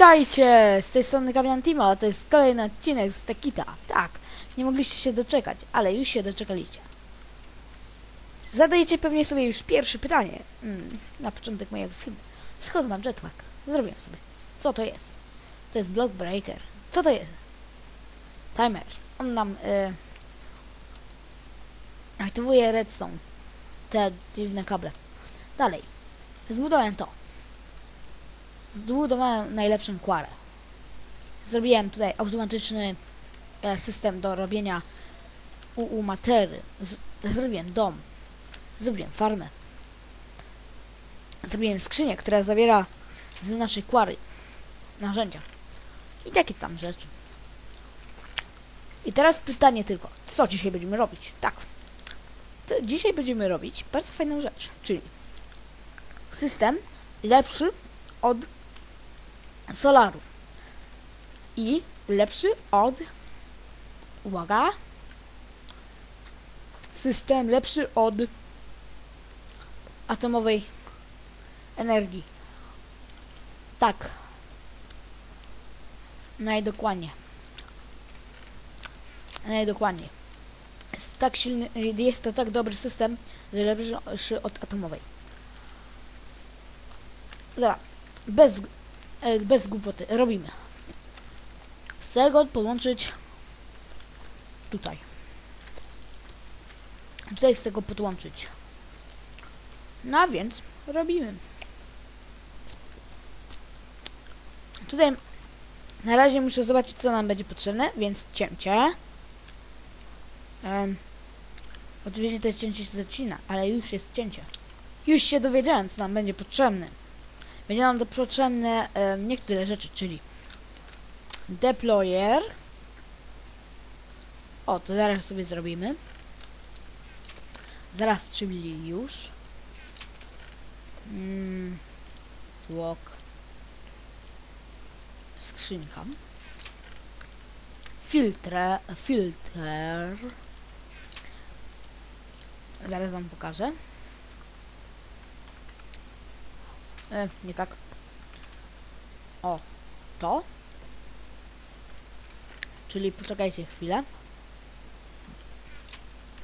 Witajcie! Z tej strony Kamian Timo, a to jest kolejny odcinek z Tekita. Tak, nie mogliście się doczekać, ale już się doczekaliście. Zadajecie pewnie sobie już pierwsze pytanie mm, na początek mojego filmu. Skąd mam jetlag? Zrobiłem sobie. Co to jest? To jest block breaker. Co to jest? Timer. On nam y, aktywuje redstone. Te dziwne kable. Dalej. Zbudowałem to. Zbudowałem najlepszą kwarę. Zrobiłem tutaj automatyczny e, system do robienia UU matery. Zrobiłem dom. Zrobiłem farmę. Zrobiłem skrzynię, która zawiera z naszej kwary narzędzia. I takie tam rzeczy. I teraz pytanie tylko, co dzisiaj będziemy robić? Tak. To dzisiaj będziemy robić bardzo fajną rzecz, czyli system lepszy od solarów. I lepszy od uwaga system lepszy od atomowej energii. Tak. Najdokładnie najdokładniej. Jest tak silny jest to tak dobry system że lepszy od atomowej. Dobra. Bez bez głupoty, robimy. Chcę go podłączyć tutaj. Tutaj chcę go podłączyć. No a więc robimy. Tutaj na razie muszę zobaczyć, co nam będzie potrzebne, więc cięcie. Um, oczywiście to cięcie się zacina, ale już jest cięcie. Już się dowiedziałem, co nam będzie potrzebne. Będzie nam to potrzebne e, niektóre rzeczy, czyli deployer. O, to zaraz sobie zrobimy. Zaraz, czyli już. Mm, walk. Skrzynka. Filtre, filter. Zaraz wam pokażę. E, nie tak. O, to. Czyli poczekajcie chwilę.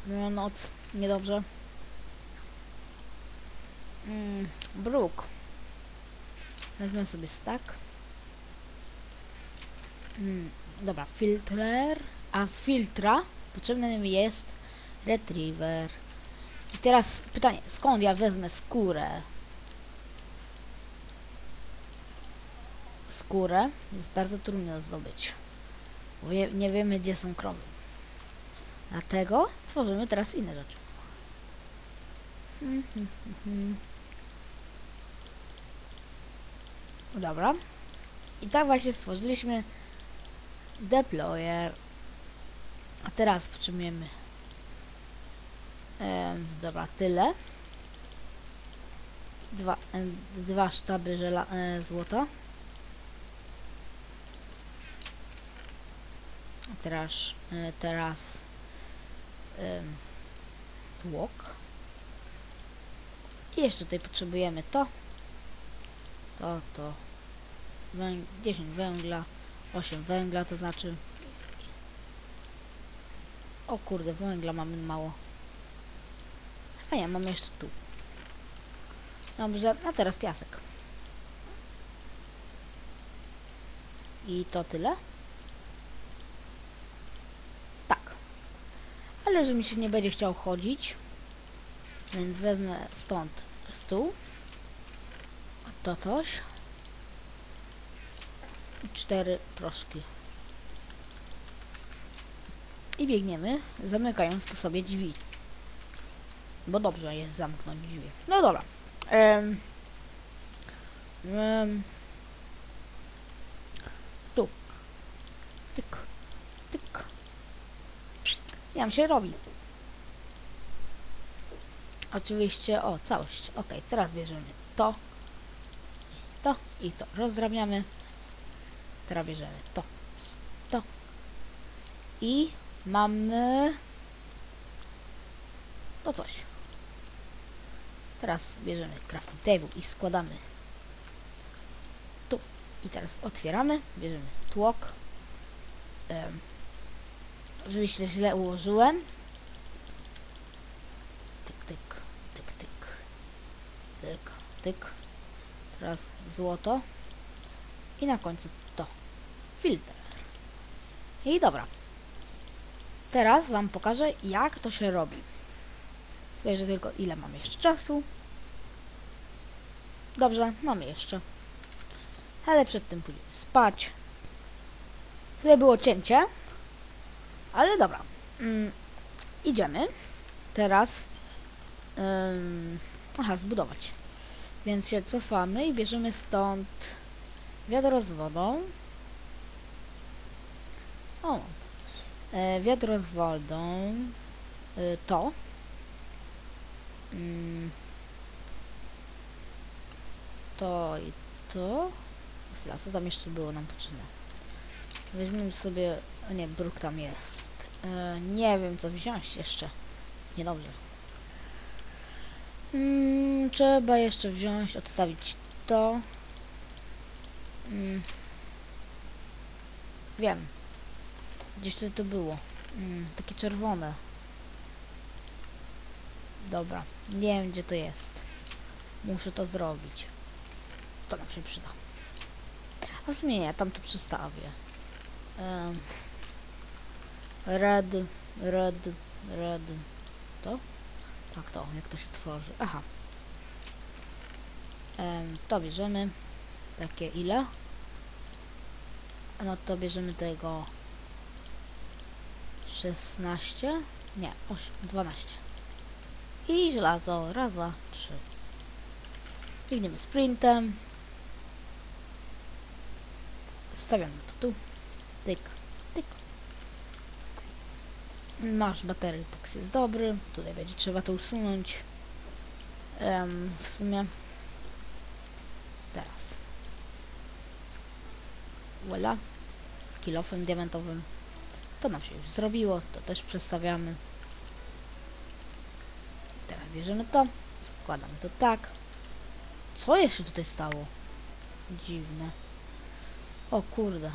No, noc, niedobrze. Mm, bruk. Wezmę sobie stack. Mm, dobra, filtrer. A z filtra potrzebny mi jest retriever. I teraz pytanie, skąd ja wezmę skórę? Skórę jest bardzo trudno zdobyć. Nie wiemy, gdzie są krowy. Dlatego tworzymy teraz inne rzeczy. Hmm. Dobra. I tak właśnie stworzyliśmy deployer. A teraz potrzebujemy em, dobra, tyle. Dwa, em, dwa sztaby żela, e, złota. Teraz, e, teraz um, tłok. I jeszcze tutaj potrzebujemy to, to, to, Węg 10 węgla, 8 węgla, to znaczy o kurde, węgla mamy mało. A nie, mamy jeszcze tu. Dobrze, a teraz piasek. I to tyle. Ale że mi się nie będzie chciał chodzić, więc wezmę stąd stół, to coś i cztery proszki. I biegniemy, zamykając po sobie drzwi. Bo dobrze jest zamknąć drzwi. No dobra. Um, um, tu. Tyk. Jam się robi. Oczywiście, o, całość. Ok, teraz bierzemy to, to i to. Rozdrabniamy. Teraz bierzemy to, to. I mamy to coś. Teraz bierzemy crafting table i składamy tu I teraz otwieramy, bierzemy tłok. Em, oczywiście źle ułożyłem. Tyk, tyk, tyk, tyk. Tyk, tyk. Teraz złoto. I na końcu to. Filtr. I dobra. Teraz wam pokażę, jak to się robi. Spojrzę tylko, ile mam jeszcze czasu. Dobrze, mamy jeszcze. Ale przed tym pójdziemy spać. Tutaj było cięcie. Ale dobra. Mm, idziemy. Teraz. Ym, aha, zbudować. Więc się cofamy i bierzemy stąd wiadro z wodą. O. E, wiadro z wodą. E, to. Mm, to i to. Co tam jeszcze było nam potrzebne? Weźmiemy sobie... O nie, bruk tam jest. E, nie wiem, co wziąć jeszcze. Niedobrze. Mm, trzeba jeszcze wziąć, odstawić to. Mm. Wiem. Gdzieś tutaj to było. Mm, takie czerwone. Dobra. Nie wiem, gdzie to jest. Muszę to zrobić. To nam się przyda. A nie, tam to przestawię. Red, red, red. To? Tak, to. Jak to się tworzy? Aha. To bierzemy. Takie ile? No to bierzemy tego 16? Nie, 8, 12. I żelazo. Raz, dwa, trzy. Biegniemy sprintem. Stawiamy to tu. Tyk, tyk. Masz baterii, tak jest dobry. Tutaj będzie trzeba to usunąć. Em, w sumie teraz. Voila. Kilofem diamentowym. To nam się już zrobiło, to też przestawiamy. Teraz bierzemy to, wkładamy to tak. Co jeszcze tutaj stało? Dziwne. O kurde.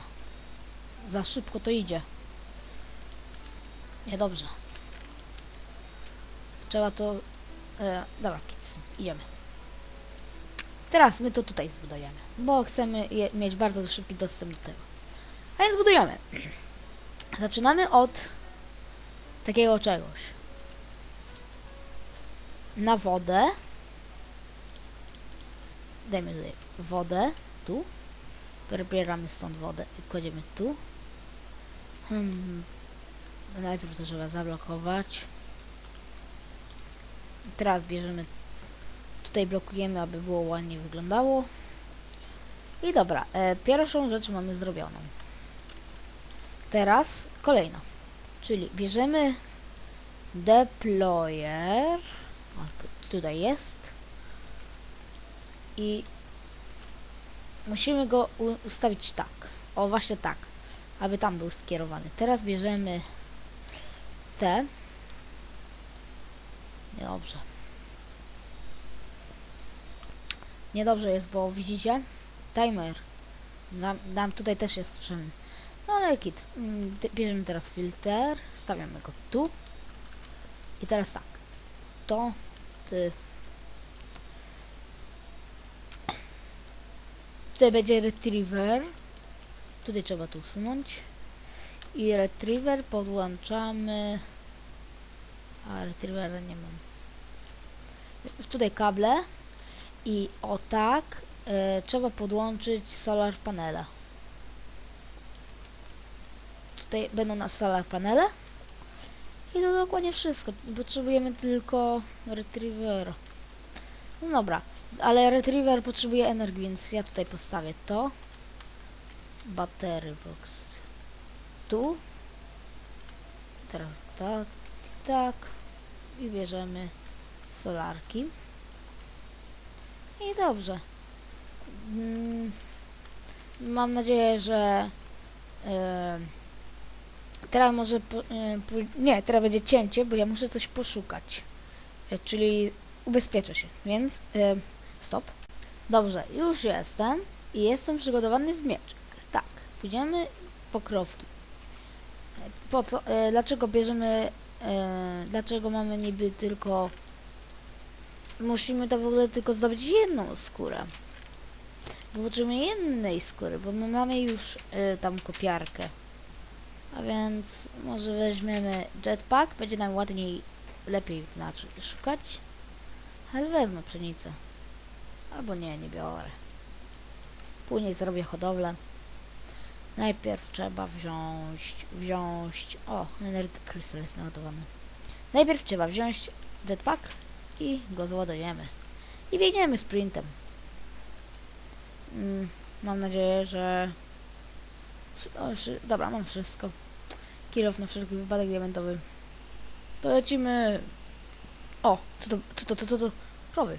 Za szybko to idzie. Niedobrze. Trzeba to... E, dobra, kids, idziemy. Teraz my to tutaj zbudujemy, bo chcemy je, mieć bardzo szybki dostęp do tego. A więc budujemy. Zaczynamy od takiego czegoś. Na wodę. Dajmy tutaj wodę. Tu. Wybieramy stąd wodę i kładziemy tu. Hmm. Najpierw to trzeba zablokować. Teraz bierzemy tutaj blokujemy, aby było ładnie wyglądało. I dobra, e, pierwszą rzecz mamy zrobioną. Teraz kolejna. Czyli bierzemy deployer. O, tu- tutaj jest. I musimy go ustawić tak. O, właśnie tak. Aby tam był skierowany. Teraz bierzemy te. Niedobrze. Niedobrze jest, bo widzicie? Timer. Nam, nam tutaj też jest potrzebny. No ale kit. Mm, Bierzemy teraz filtr, stawiamy go tu. I teraz tak. To, ty. Tutaj będzie retriever. Tutaj trzeba to usunąć. I retriever podłączamy. A retrievera nie mam. Tutaj kable. I o tak e, trzeba podłączyć solar panele. Tutaj będą nas solar panele. I to dokładnie wszystko. Potrzebujemy tylko retrievera. No dobra, ale retriever potrzebuje energii, więc ja tutaj postawię to. Battery box. Tu. Teraz tak, tak. I bierzemy solarki. I dobrze. Mm, Mam nadzieję, że e, teraz może pój- nie, teraz będzie cięcie, bo ja muszę coś poszukać. E, czyli ubezpieczę się, więc e, stop. Dobrze, już jestem. i jestem przygotowany w mieczek. Pójdziemy po krowki. Po co? E, dlaczego bierzemy... E, dlaczego mamy niby tylko... Musimy to w ogóle tylko zdobyć jedną skórę. Potrzebujemy jednej skóry, bo my mamy już e, tam kopiarkę. A więc może weźmiemy jetpack, będzie nam ładniej, lepiej znaczy szukać. Ale wezmę pszenicę. Albo nie, nie biorę. Później zrobię hodowlę. Najpierw trzeba wziąć, wziąć... O, energy crystal jest naładowany. Najpierw trzeba wziąć jetpack i go zładujemy. I biegniemy sprintem. Mm, mam nadzieję, że... O, dobra, mam wszystko. Kilof na wszelki wypadek diamentowy. To lecimy. O, co to, co to, co to, to? Krowy.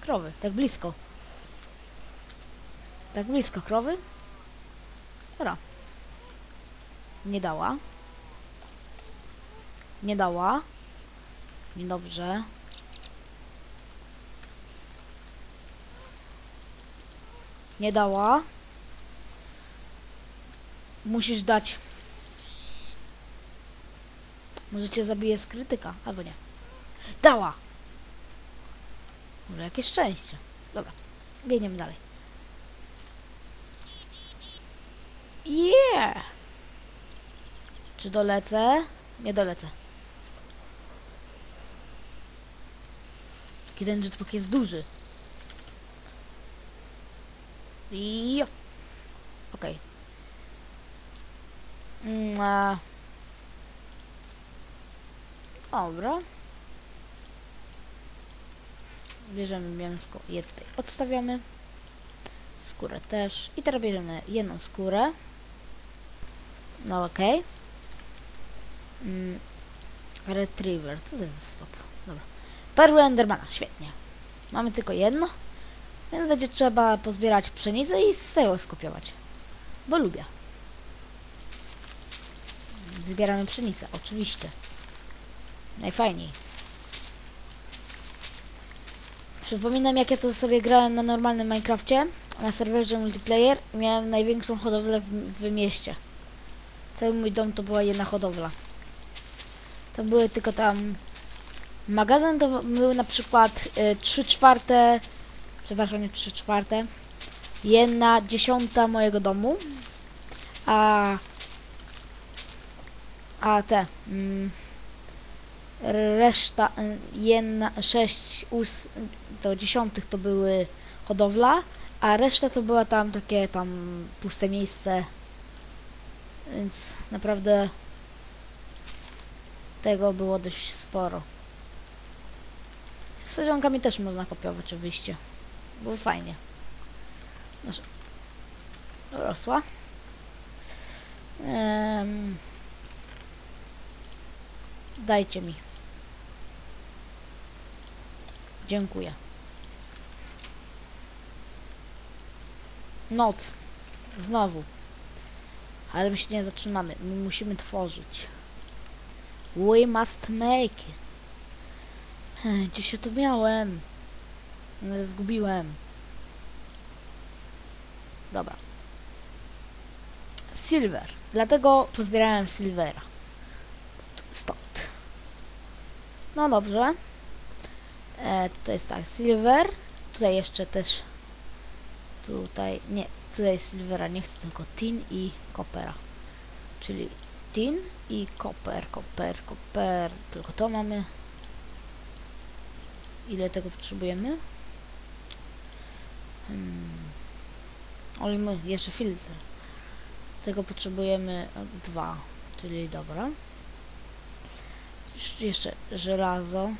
Krowy, tak blisko. Tak blisko krowy. Dobra. Nie dała. Nie dała. Niedobrze. Nie dała. Musisz dać. Może cię zabije z krytyka, albo nie. Dała! Może jakieś szczęście. Dobra, biegniemy dalej. Yeah! Czy dolecę? Nie dolecę. Jaki ten jetpack jest duży. Jo. Okej. A... Dobra. Bierzemy mięsko je tutaj odstawiamy. Skórę też. I teraz bierzemy jedną skórę. No okej. Mm, retriever. Co za stop? Dobra. Perły Endermana. Świetnie. Mamy tylko jedno. Więc będzie trzeba pozbierać pszenicę i tego skopiować. Bo lubię. Zbieramy pszenicę, oczywiście. Najfajniej. Przypominam, jak ja to sobie grałem na normalnym Minecrafcie, na serwerze multiplayer i miałem największą hodowlę w, w mieście. Cały mój dom to była jedna hodowla. To były tylko tam... Magazyn to były na przykład y, 3 czwarte... Przepraszam, nie 3 czwarte. Jedna dziesiąta mojego domu. A... A te... Mm, reszta, y, jedna, sześć ós, do dziesiątych to były hodowla, a reszta to była tam takie tam puste miejsce, więc naprawdę tego było dość sporo. Z sezionkami też można kopiować oczywiście, było fajnie. Rosła. Dajcie mi. Dziękuję. Noc. Znowu. Ale my się nie zatrzymamy. My musimy tworzyć. We must make it. Gdzieś ja to miałem. Zgubiłem. Dobra. Silver. Dlatego pozbierałem silvera. Stąd. No dobrze. E, tutaj jest tak, silver. Tutaj jeszcze też. Tutaj, nie, tutaj silvera nie chcę, tylko tin i kopera. Czyli tin i koper, koper, koper. Tylko to mamy. Ile tego potrzebujemy? Hmm. Ale my, jeszcze filtr. Tego potrzebujemy dwa, czyli dobra. Jeszcze- Jeszcze żelazo.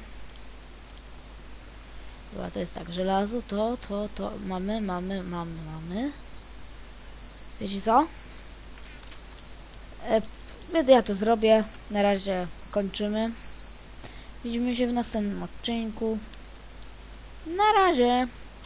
Dobra, to jest tak, żelazo, to, to, to, mamy, mamy, mamy, mamy. Wiecie co? E, ja- to zrobię, na razie kończymy. Widzimy się w następnym odcinku. Na razie.